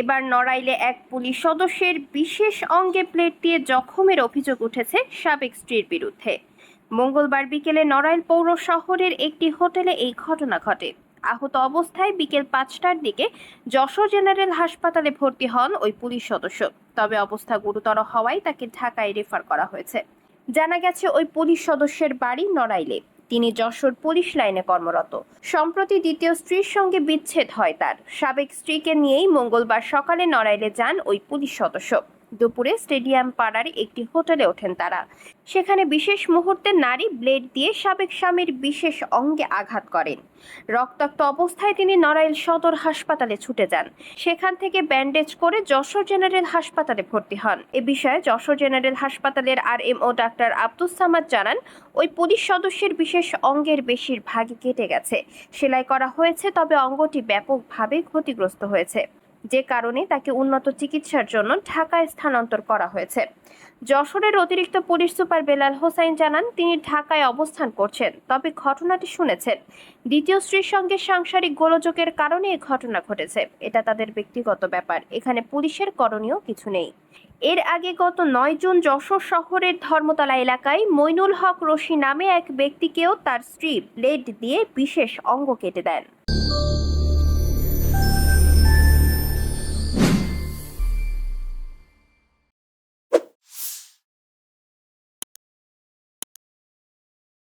এবার নড়াইলে এক পুলিশ সদস্যের বিশেষ অঙ্গে প্লেট দিয়ে জখমের অভিযোগ উঠেছে সাবেক স্ত্রীর বিরুদ্ধে। মঙ্গলবার বিকেলে নড়াইল পৌর শহরের একটি হোটেলে এই ঘটনা ঘটে। আহত অবস্থায় বিকেল পাঁচটার দিকে যশোর জেনারেল হাসপাতালে ভর্তি হন ওই পুলিশ সদস্য। তবে অবস্থা গুরুতর হওয়ায় তাকে ঢাকায় রেফার করা হয়েছে। জানা গেছে, ওই পুলিশ সদস্যের বাড়ি নড়াইলে। তিনি যশোর পুলিশ লাইনে কর্মরত। সম্প্রতি দ্বিতীয় স্ত্রীর সঙ্গে বিচ্ছেদ হয় তার। সাবেক স্ত্রীকে নিয়েই মঙ্গলবার সকালে নড়াইলে যান ওই পুলিশ সদস্য। দুপুরে স্টেডিয়াম পাড়ার একটি হোটেলে ওঠেন তারা। সেখানে বিশেষ মুহূর্তে নারী ব্লেড দিয়ে সাবেক স্বামীর বিশেষ অঙ্গে আঘাত করেন। রক্তাক্ত অবস্থায় তিনি নড়াইল সদর হাসপাতালে ছুটে যান। সেখান থেকে ব্যান্ডেজ করে যশোর জেনারেল হাসপাতালে ভর্তি হন। এ বিষয়ে যশোর জেনারেল হাসপাতালের R M O doctor Abdus Samad জানান, ওই পুলিশ সদস্যের বিশেষ অঙ্গের বেশিরভাগই কেটে গেছে। সেলাই করা হয়েছে, তবে অঙ্গটি ব্যাপকভাবে ক্ষতিগ্রস্ত হয়েছে। যে কারণে তাকে উন্নত চিকিৎসার জন্য ঢাকায় স্থানান্তর করা হয়েছে। যশোরের অতিরিক্ত পুলিশ সুপার বেলাল হোসাইন জানান, তিনি ঢাকায় অবস্থান করছেন, তবে ঘটনাটি শুনেছেন। দ্বিতীয় স্ত্রীর সঙ্গে সাংসারিক গোলযোগের কারণে এই ঘটনা ঘটেছে। এটা তাদের ব্যক্তিগত ব্যাপার। এখানে পুলিশের করণীয় কিছু নেই। এর আগে গত নয় জুন যশোর শহরের ধর্মতলা এলাকায় মইনুল হক রশি নামে এক ব্যক্তিকেও তার স্ত্রী ব্লেড দিয়ে বিশেষ অঙ্গ কেটে দেন।